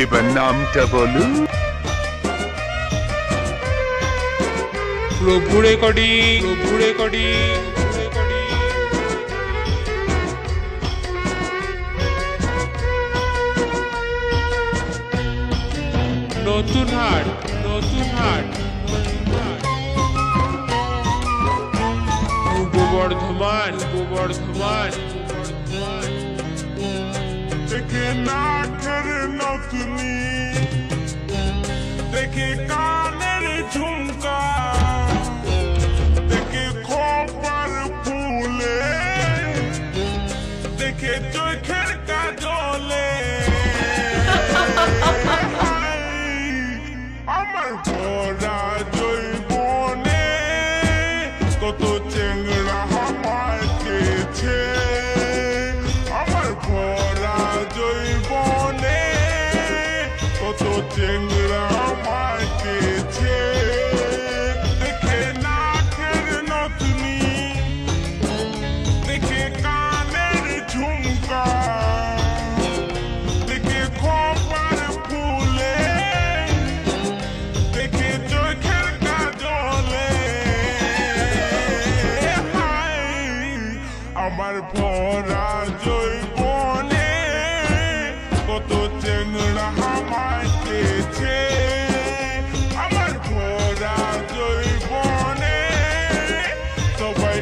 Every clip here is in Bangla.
এবার নামটা বলুন প্রভু রেকর্ডিং প্রভু রেকর্ডিং নতুন হাট নতুন হাট পূর্ব বর্ধমান বর্ধমান না করে to me. tengo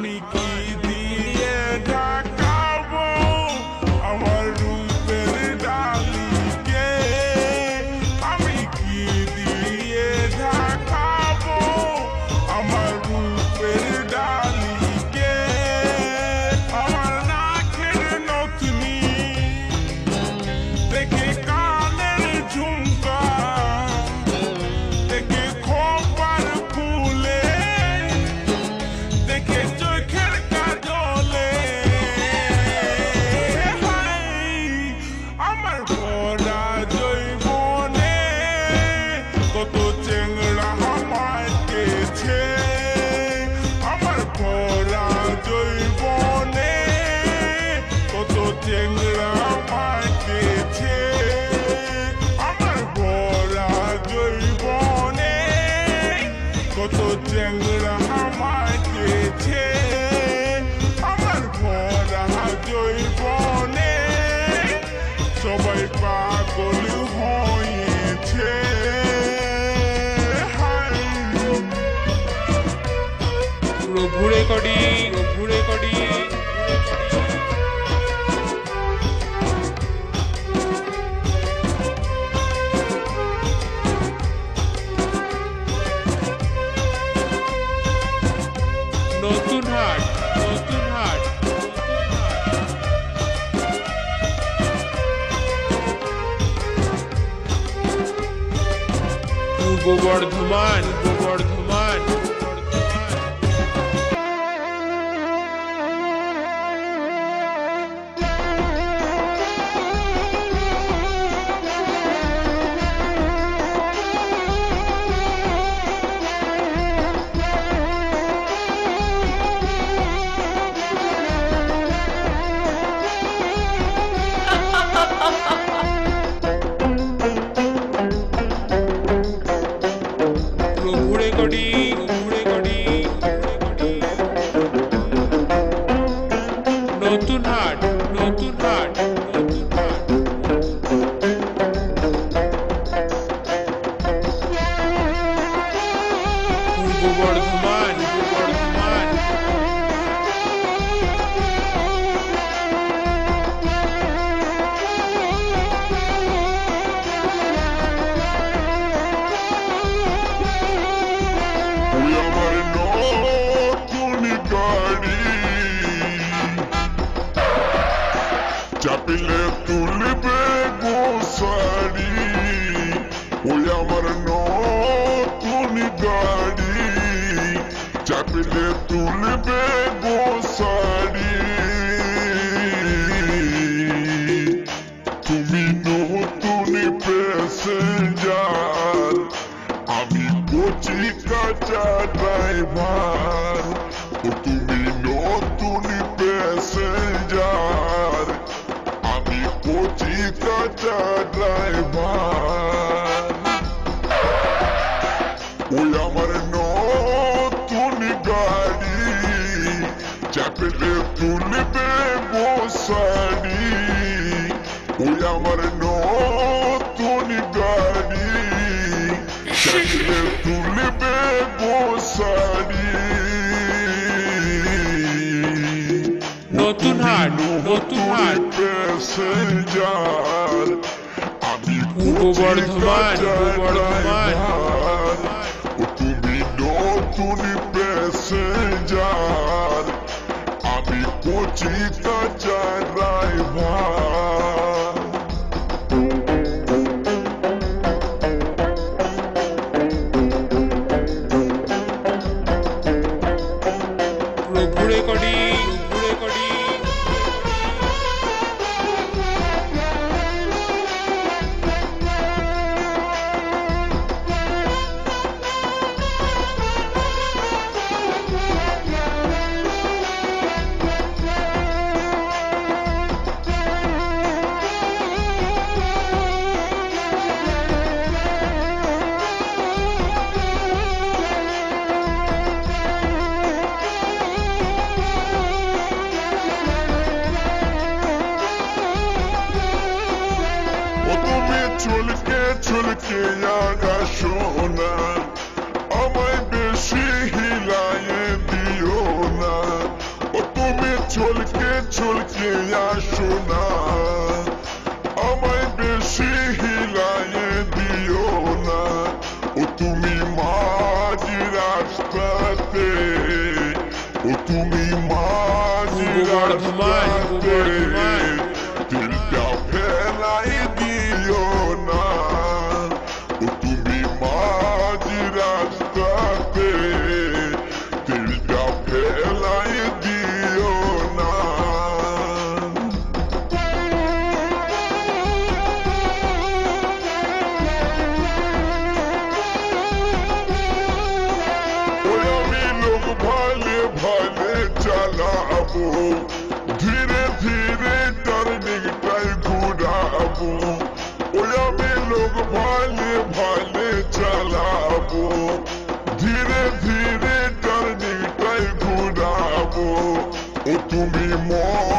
me keep the entire নতুন হাট নতুন হাট। প্যাসেঞ্জার আমি পূর্ব বর্ধমান বর্ধমান তুমি নতুন প্যাসেঞ্জার আমি কোচিতা চারাই ভাই O tu me mate, guarda, guarda, guarda. খুব ভালে ভালে চালাবো। ধীরে ধীরে টার্নিটাই ঘুরাবো। ও তুমি মন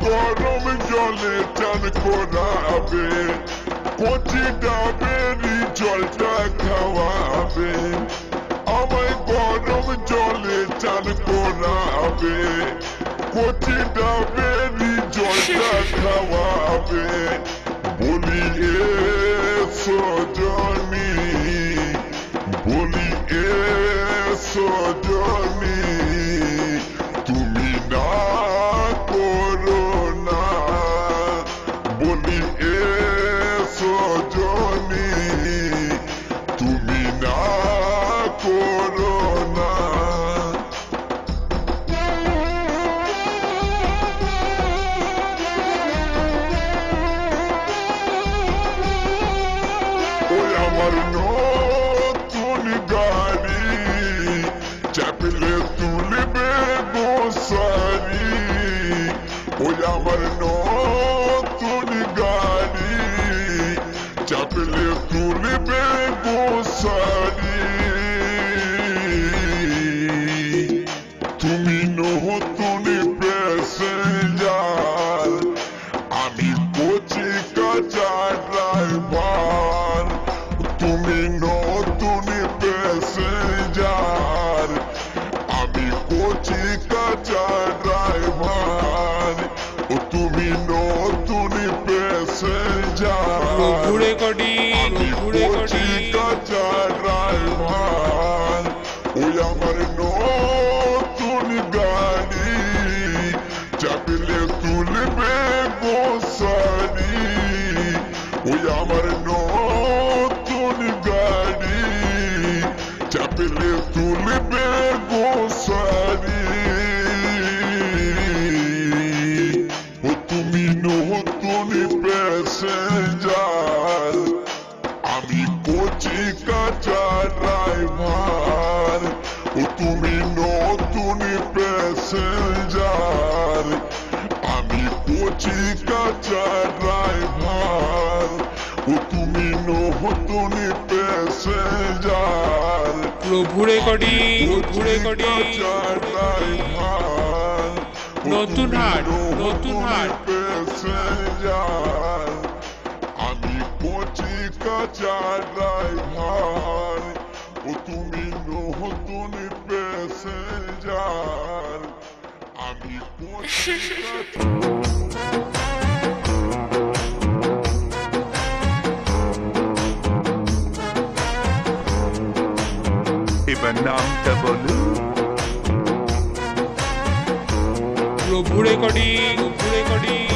gọ̀ọ́dọ́mí jọlẹ̀ tani kọ́dà abẹ́ kò dàbẹ́ ní jọ̀lẹ̀ káwá abẹ́ ọmọ gọ̀ọ́dọ́mí jọlẹ̀ tani kọ́dà abẹ́ kò dàbẹ́ ní jọ̀lẹ̀ káwá abẹ́ bọ́lí ẹ̀ sọ̀dọ̀ mi bọ́lí ẹ̀ sọ̀dọ̀ mi. dark, blood, recording recording নতুন হাট নতুন হাট। আমি পচি কাচার রাই ভাই ও তুমি নতুন প্যাসেঞ্জার আমি পচি কাচার নামটা বলো প্রভু রেকর্ডিং প্রভু রেকর্ডিং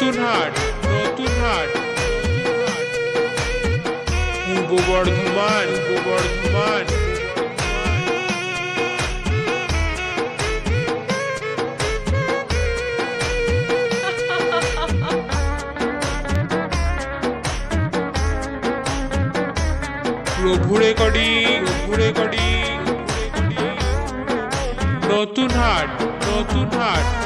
মতু হাট পূর্ব বর্ধমান পূর্ব বর্ধমান প্রভু রেকর্ডিং প্রভু রেকর্ডিং। নতুন হাট নতুন হাট।